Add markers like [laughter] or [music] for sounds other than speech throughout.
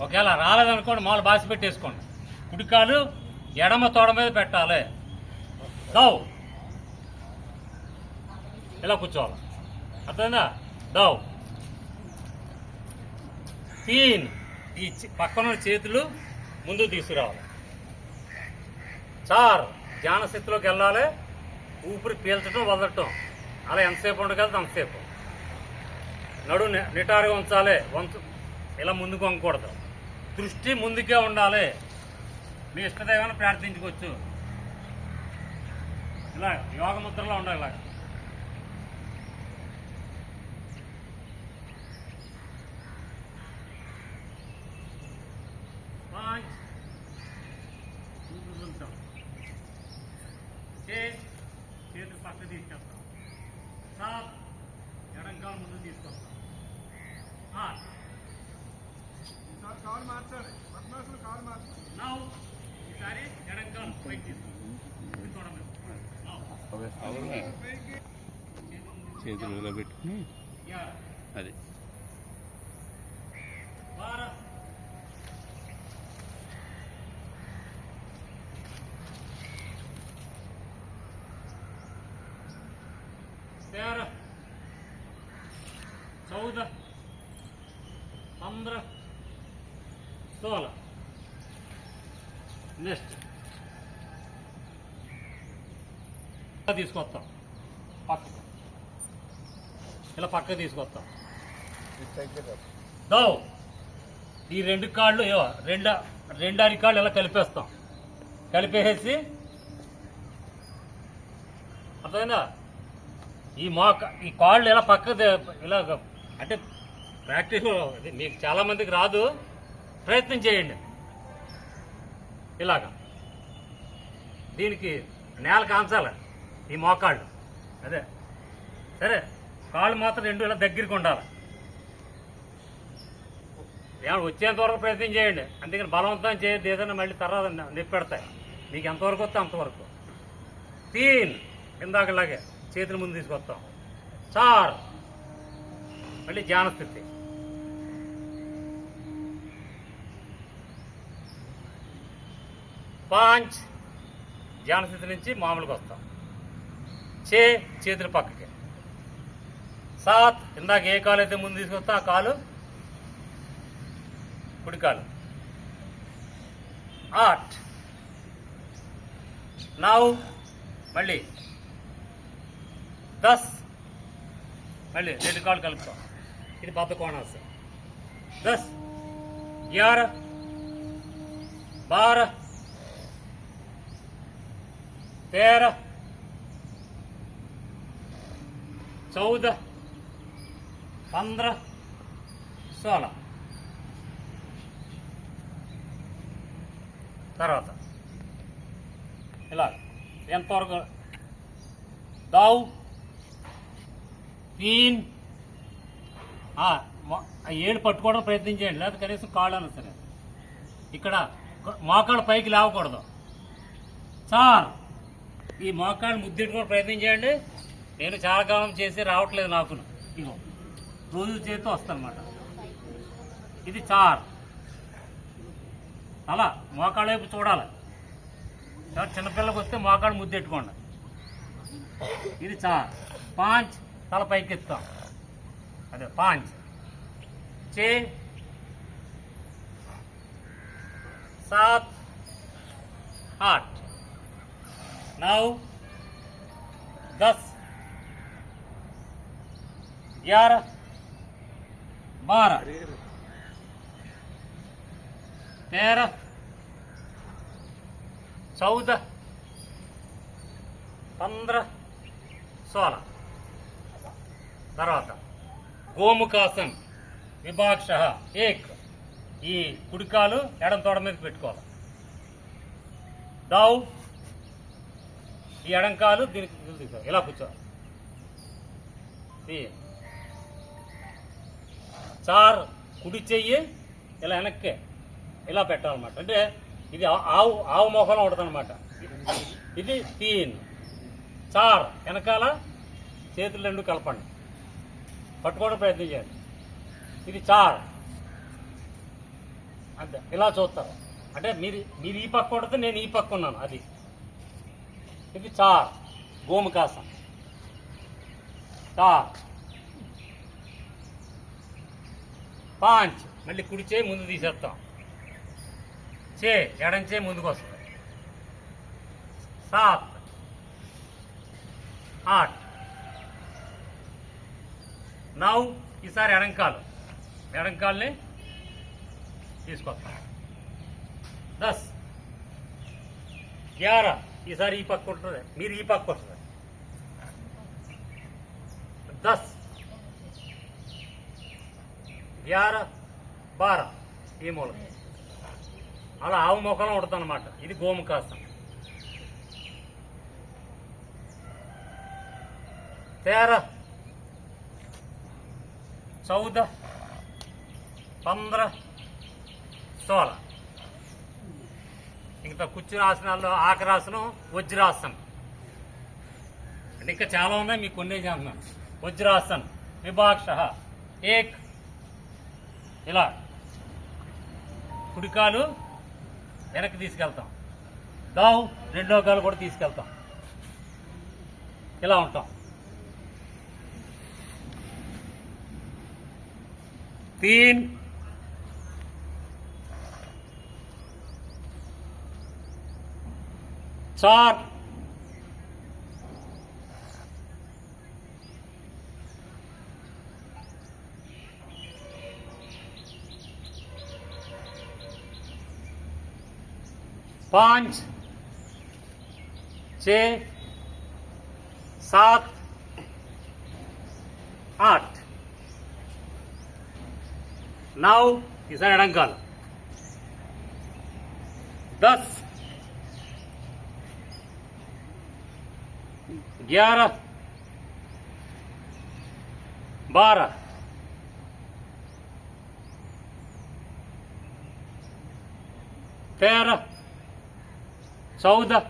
ఒకవేళ రాలేదనుకోండి మామూలు బాసి పెట్టేసుకోండి. కుడికాలు ఎడమ తోడ మీద పెట్టాలి. దవ్ ఇలా కూర్చోవాలి. అర్థమైందా? దవ్ తీన్ ఈ పక్కన చేతులు ముందుకు తీసుకురావాలి. చార్. ధ్యానస్థితిలోకి వెళ్ళాలి. ఊపిరి పీల్చడం వదలటం. అలా ఎంతసేపు ఉండగలదు? అంతసేపు. నడు నిటారుగా ఉంచాలి. వంచు ఇలా ముందుకు వంగకూడదు దృష్టి ముందుకే ఉండాలి. మీ ఇష్టదైవాన్ని ప్రార్థించుకోవచ్చు. ఇలా యోగముద్రలో ఉండాలి. ఇలా పాంచ్ ముందుకు ఉంచాం చే చేతులు పక్క తీసుకెళ్తాం సాత్ ఎడంకాలు ముందు తీసుకొస్తాం ఆట్ ఈసారి కాలు మార్చాలి పద్మాసులు కాలు మార్చాలి నౌ ఈసారి ఎడంకాలు పైకి తీసుకుంటాం ఇది చూడండి నౌ అవునా చేతులు ఇలా పెట్టుకుని యా అది బారా तेरह चौदह पंद्रह सोलह నెక్స్ట్ తీసుకొస్తాం పక్కకు ఇలా పక్క తీసుకొస్తాం. దో ఈ రెండు కాళ్ళు రెండు రెండు అరికాళ్ళు ఇలా కలిపేస్తాం. కలిపేసి అర్థమైందా? ఈ మోక ఈ కాళ్ళు ఇలా పక్క ఇలా అంటే ప్రాక్టీస్ మీకు చాలా మందికి రాదు. ప్రయత్నం చేయండి. ఇలాగా. దీనికి నేల కాంచాలి ఈ మోకాళ్ళు. అదే. సరే? కాళ్ళు మాత్రం రెండు ఇలా దగ్గరికి ఉండాలి. ఏమన్నా వచ్చేంత వరకు ప్రయత్నం చేయండి. అందుకని బలవంతం చేయద్దు ఏదైనా మళ్ళీ తర్వాత నిప్పెడతాయి మీకు ఎంతవరకు వస్తే అంతవరకు. తీన్. ఇందాకలాగే చేతుల ముందు తీసుకొస్తాం. చార్ మళ్ళీ ధ్యానస్థితి పాంచ్. ధ్యాన స్థితి నుంచి మామూలుగా వస్తాం. చే. చేతుల పక్కకి. సాత్ ఇందాక ఏ కాలు అయితే ముందు తీసుకొస్తా ఆ కాలు కుడికాలు ఆట్ నౌ మళ్ళీ దస్ మళ్ళీ రెండు కాళ్ళు కలుపుతాం ఇది బద్ద కోణాల్సి దస్ గ్యార బార तेरह चौदह पंद्रह सोलह తర్వాత ఇలా ఎంతవరకు దావ్ తీన్ ఆ, మొ- ఆ ఏడు పట్టుకోవడం ప్రయత్నం చేయండి లేదా కనీసం కాళ్ళు అన్నా సరే ఇక్కడ మోకాళ్ళు పైకి లేవకూడదు సార్ ఈ మోకాళ్ళు ముద్దెట్టుకోవడం ప్రయత్నం చేయండి నేను చాలా కాలం చేసి రావట్లేదు నాకు ఇగో రోజు చేతితో వస్తానమాట ఇది చార్ అలా మోకాళ్ళ వైపు చూడాలి ఎవరు చిన్నపిల్లకి వస్తే మోకాళ్ళు ముద్దెట్టుకోండి ఇది చార్ పాంచ్ తల పైకి ఎత్తాం అదే పాంచ్ చే సాత్ आठ नौ दस ग्यारह बारह तेरह चौदह पंद्रह सोलह తర్వాత గోముఖాసన్ విభాక్ష ఏక్ ఈ కుడికాలు ఎడం తోడ మీద పెట్టుకోవాలి దావ్ ఈ ఎడంకాలు దీనికి కింద తీసుకో. ఇలా కూర్చో తీ. చార్ కుడి చెయ్యి ఇలా వెనక్కి ఇలా పెట్టాలన్నమాట. అంటే ఇది ఆవు ఆవు మొహంలో ఉంటుందన్నమాట ఇది తీన్. చార్ వెనకాల చేతులు రెండు కలపండి. పట్టుకోవడం ప్రయత్నం చేయండి. ఇది చార్. అంతే. ఇలా చూస్తారు. అంటే మీరు మీరు ఈ పక్క కొడితే నేను ఈ పక్క ఉన్నాను అది. ఇది చార్. గోముకాసం చార్. పాంచ్. మళ్ళీ కుడి చేయి ముందు తీసేస్తాం. చే ఎడం చేయి ముందుకు వస్తుంది. సాత్. ఆట్. నౌ ఈసారి ఎడంకాలు ఎడంకాల్ని తీసుకొస్తాం. దస్. గ్యారా ఈసారి ఈ పక్క ఉంటుంది మీరు ఈ పక్క వస్తుంది దస్. గ్యార బార ఈ మూలక అలా ఆవు మొక్కలు ఉంటుంది ఇది గోముఖాసనం. తేర చౌద పంద్ర సోల ఇంకా కూర్చుని ఆసనాల్లో ఆకరాసనం వజ్రాసనం. అంటే ఇంకా చాలా ఉన్నాయి మీకు కొన్ని చేస్తున్నాను. వజ్రాసనం. విభాక్ష. ఏక్ ఇలా. కుడికాలు వెనక్కి తీసుకెళ్తాం. దావు రెండో కాలు కూడా తీసుకెళ్తాం. ఇలా ఉంటాం. తీన్. చార్. पाँच छ सात आठ। नौ तीसरा एडंकाल दस ग्यारह बारह तेरह चौदह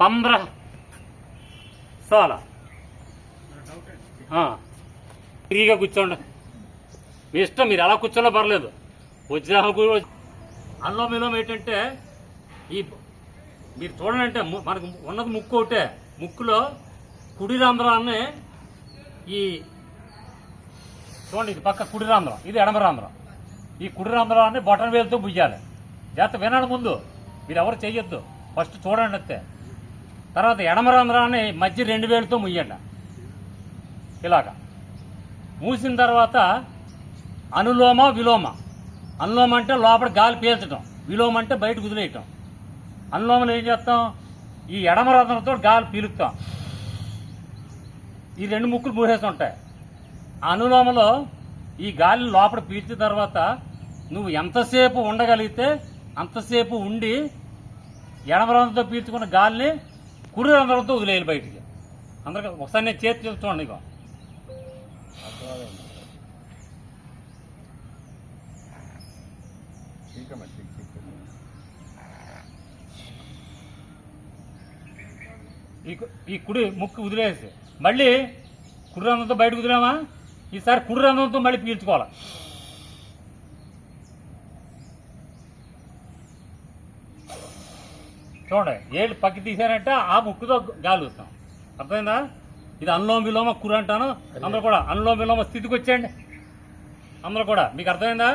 पंद्रह सोलह డౌట్ ఏంటి ఆ, ఫ్రీగా కూర్చోండి మీ ఇష్టం మీరు అలా కూర్చోలో పర్లేదు వజ్రాహం కూడా అందులో మీలో ఏంటంటే ఈ మీరు చూడండి అంటే ము- మనకు ఉన్నది ముక్కు ఒకటే ముక్కులో కుడి రంధ్రాన్ని ఈ చూడండి ఇది పక్క కుడి రంధ్రం ఇది ఎడమ రంధ్రం ఈ కుడి రంధ్రాన్ని బొటన్ వేలుతో బుయ్యాలి జాగ్రత్త వినండి ముందు మీరు ఎవరు ఫస్ట్ చూడండి అంతే తర్వాత ఎడమ రంధ్రాన్ని మధ్య రెండు వేలతో ముయ్యండి. ఇలాగా. మూసిన తర్వాత అనులోమ విలోమ. అనులోమ అంటే లోపల గాలి పీల్చడం విలోమ అంటే బయట కుదిలేయటం. అనులోమలు ఏం చేస్తాం? ఈ ఎడమ రంధ్రంతో గాలి పీలుస్తాం. ఈ రెండు ముక్కులు మూసేస్తుంటాయి. అనులోమలో ఈ గాలి లోపల పీల్చిన తర్వాత నువ్వు ఎంతసేపు ఉండగలిగితే అంతసేపు ఉండి ఎడమ రంధ్రంతో పీల్చుకున్న గాలిని కుడి రంధ్రంతో వదిలేయాలి బయటికి. అందరికి ఒకసారి నేను చేతి చూస్తున్నాను ఇక ఈ కుడి ముక్కు వదిలేసి మళ్ళీ కుడి రంధ్రంతో బయటకు వదిలేమా? ఈసారి కుడి రంధ్రంతో మళ్ళీ పీల్చుకోవాలి? చూడండి ఏళ్ళు పక్కి తీసారంటే ఆ ముక్కుతో గాలి వస్తాం. అర్థమైందా? ఇది అనులోమ విలోమ కురు అంటాను. అందరూ కూడా అనులోమ విలోమ స్థితికి వచ్చేయండి. అందరూ కూడా మీకు అర్థమైందా?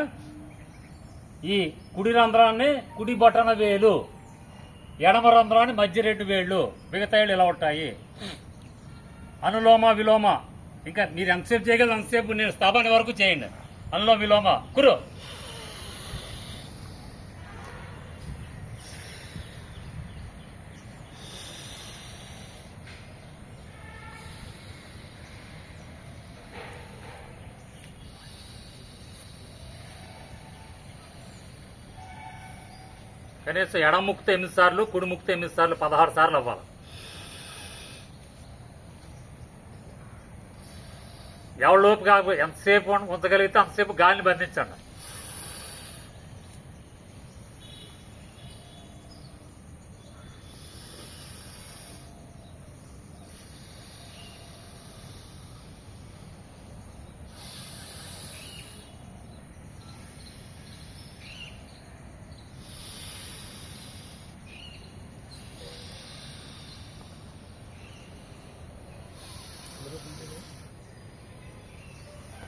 ఈ కుడి రంధ్రాన్ని కుడి బొటన వేలు ఎడమ రంధ్రాన్ని మధ్య రెండు వేళ్ళు మిగతా ఇలా ఉంటాయి? అనులోమ విలోమ. ఇంకా మీరు ఎంతసేపు చేయగలరు అంతసేపు నేను స్థాపన వరకు చేయండి. అనులోమ విలోమ కురు. కనీసం ఎడమ ముక్త ఎనిమిది సార్లు కుడి ముక్త ఎనిమిది సార్లు పదహారు సార్లు అవ్వాలి. ఎవరిలోపు కాకపోతే ఎంతసేపు ఉంచగలిగితే అంతసేపు గాలిని బంధించండి.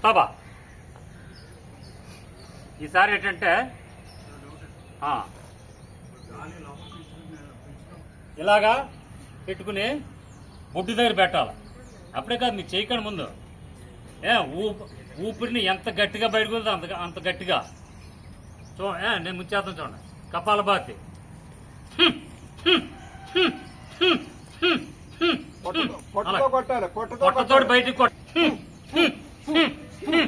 తబా ఈసారి ఏంటంటే ఇలాగా పెట్టుకుని బొడ్డు దగ్గర పెట్టాలి. అప్పుడే కాదు మీరు చేయకండి ముందు. ఏ ఊప ఊపిరిని ఎంత గట్టిగా బయటకు అంత అంత గట్టిగా. చూ ఏ నేను ముంచేస్తాను చూడండి. కొట్టాలి పొట్టతో పొట్టతోటి బయటికి కొట్ట ఇంకా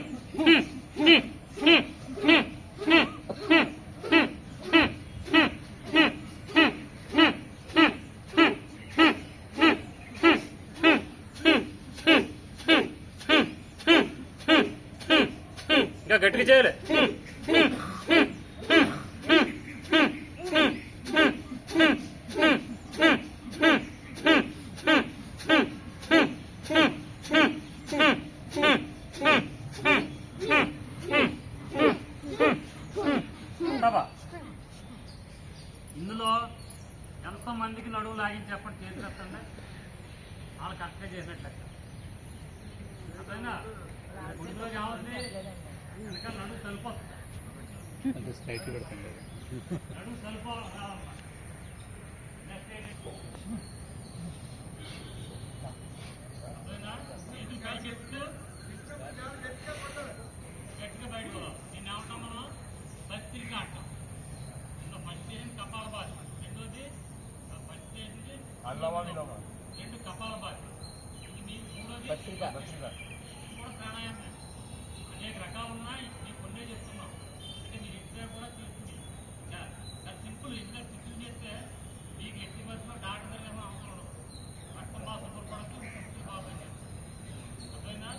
ప్రభా ఇందులో ఎంతమందికి నడువు లాగించి చెప్పండి చేతి పెట్టండి వాళ్ళు కరెక్ట్గా చేసినట్లు అర్థమైందా గుడిలో కావాలి వెనక నడువు తలుపు నడువు తలుపు రావాలన్నమాట. Next ఏంటి? అర్థమైందా? చేతులు పైకి ఎత్తు. గట్టిగా బయటకు రా. దీన్ని ఏమంటాం మనం బస్తిరిగా అంటాం ఇంకా ఫస్ట్ చేసింది కపాల బాధ రెండోది ఫస్ట్ చేసింది రెండు కపాల బాధ ఇది మీ మూడోది ఇది కూడా ప్రాణాయామం. అనేక రకాలు ఉన్నాయి మీకు కొన్నే చెప్తున్నాం అంటే మీరు ఇంట్లో కూడా అది సింపుల్ ఇంట్లో చిక్కులు చేస్తే మీకు ఎట్టి బస్సులో డాక్టర్ దగ్గర ఏమో అవసరం ఉండదు రక్తం బాగా శుభ్రపడదు సింపుల్ బాగా పనిచేస్తుంది అర్థమైందా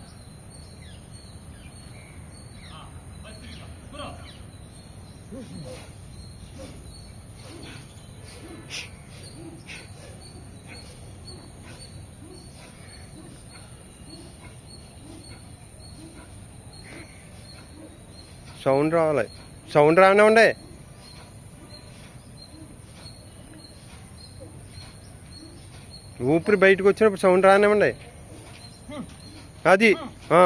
బస్తిరిగా కూరో సౌండ్ రావాలి. సౌండ్ రానివ్వండి ఊపిరి బయటకు వచ్చినప్పుడు సౌండ్ రానివ్వండి అది ఆ.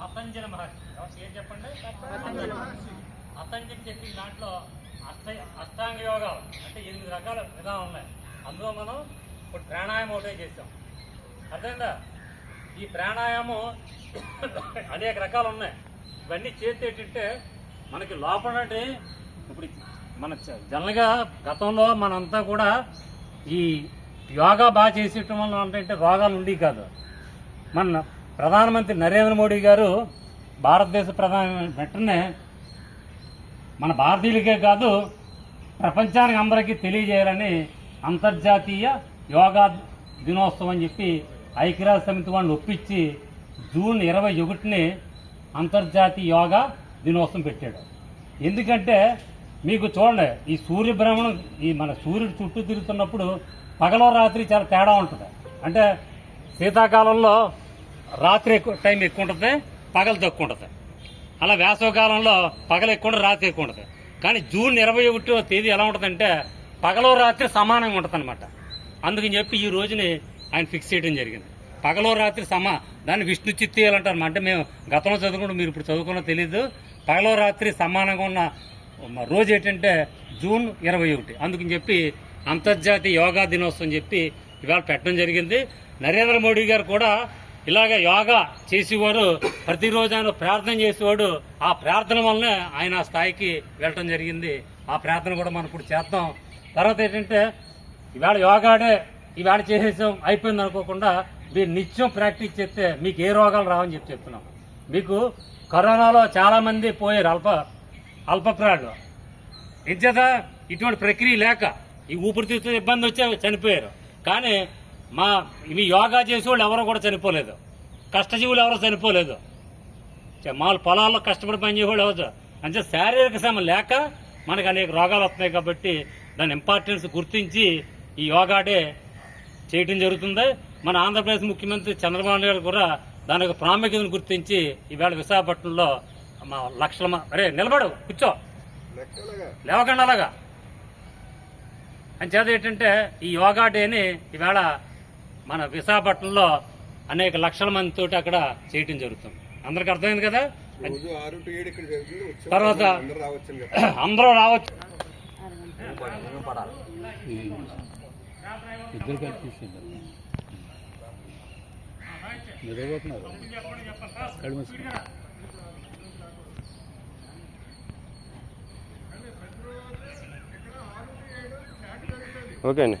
పతంజలి మహర్షి. ఏం చెప్పండి? పతంజలి చెప్పిన దాంట్లో అష్ట అష్టాంగ యోగాలు. అంటే ఎనిమిది రకాల విధానం ఉన్నాయి. అందులో మనం ఇప్పుడు ప్రాణాయామం ఒకటే చేసాం అర్థమైందా? ఈ ప్రాణాయామం అనేక రకాలు ఉన్నాయి. ఇవన్నీ చేస్తే ఏంటంటే మనకి లోపల ఇప్పుడు మన జనరల్గా గతంలో మనంతా కూడా ఈ యోగా బాగా చేసేయటం వల్ల ఏంటంటే రోగాలు ఉండేవి కాదు. మన ప్రధానమంత్రి నరేంద్ర మోడీ గారు భారతదేశ ప్రధాని వెంటనే మన భారతీయులకే కాదు ప్రపంచానికి అందరికీ తెలియజేయాలని అంతర్జాతీయ యోగా దినోత్సవం అని చెప్పి ఐక్యరాజ్య సమితి వాళ్ళని ఒప్పించి జూన్ ఇరవై ఒకటిని అంతర్జాతీయ యోగా దినోత్సవం పెట్టాడు. ఎందుకంటే మీకు చూడండి ఈ సూర్యభ్రమణం ఈ మన సూర్యుడు చుట్టూ తిరుగుతున్నప్పుడు పగలో రాత్రి చాలా తేడా ఉంటుంది. అంటే శీతాకాలంలో రాత్రి ఎక్కువ టైం ఎక్కువ ఉంటుంది పగలు తక్కువ ఉంటుంది. అలా వేసవకాలంలో పగలు ఎక్కువ ఉంటుంది రాత్రి ఎక్కువ ఉంటుంది. కానీ జూన్ ఇరవై ఒకటో తేదీ ఎలా ఉంటుందంటే పగలో రాత్రి సమానంగా ఉంటుంది అనమాట అందుకని చెప్పి ఈ రోజుని ఆయన ఫిక్స్ చేయడం జరిగింది. పగలో రాత్రి సమా దాన్ని విష్ణు చిత్తీయాలు అంటారు. అంటే మేము గతంలో చదువుకుంటూ మీరు ఇప్పుడు చదువుకున్నా తెలియదు పగలో రాత్రి సమానంగా ఉన్న రోజు ఏంటంటే జూన్ ఇరవై ఒకటి. అందుకని చెప్పి అంతర్జాతీయ యోగా దినోత్సవం చెప్పి ఇవాళ పెట్టడం జరిగింది. నరేంద్ర మోడీ గారు కూడా ఇలాగ యోగా చేసేవారు ప్రతిరోజు ఆయన ప్రార్థన చేసేవాడు ఆ ప్రార్థన వల్లనే ఆయన ఆ స్థాయికి వెళ్ళటం జరిగింది. ఆ ప్రార్థన కూడా మనం ఇప్పుడు చేద్దాం. తర్వాత ఏంటంటే ఈవేళ యోగాడే ఈవేళ చేసేసాం అయిపోయింది అనుకోకుండా మీరు నిత్యం ప్రాక్టీస్ చేస్తే మీకు ఏ రోగాలు రావని చెప్పి చెప్తున్నాం. మీకు కరోనాలో చాలామంది పోయారు అల్ప అల్పప్రాయులు ఇంచేత ఇటువంటి ప్రక్రియ లేక ఈ ఊపిరితిత్తుల ఇబ్బంది వచ్చే చనిపోయారు. కానీ మా ఇవి యోగా చేసే వాళ్ళు కూడా చనిపోలేదు. కష్టజీవులు ఎవరో చనిపోలేదు. మామూలు పొలాల్లో కష్టపడి పనిచేసేవాళ్ళు ఎవరు అంటే శారీరక శ్రమ లేక మనకు అనేక రోగాలు వస్తున్నాయి కాబట్టి దాని ఇంపార్టెన్స్ గుర్తించి ఈ యోగా డే చేయటం జరుగుతుంది. మన ఆంధ్రప్రదేశ్ ముఖ్యమంత్రి చంద్రబాబు నాయుడు గారు కూడా దాని యొక్క ప్రాముఖ్యతను గుర్తించి ఈవేళ విశాఖపట్నంలో మా లక్షల అరే నిలబడు కూర్చో. లెక్కలుగా అలాగా. అని చేత ఏంటంటే ఈ యోగా డేని ఈవేళ మన విశాఖపట్నంలో అనేక లక్షల మందితోటి అక్కడ చేయటం జరుగుతుంది. అందరికి అర్థమైంది కదా? తర్వాత అందరూ రావచ్చు కదా [coughs] అందరూ రావచ్చు ఇద్దరు కలిసి నిద్రపోతున్నారు కళ్ళు ఓకే అండి.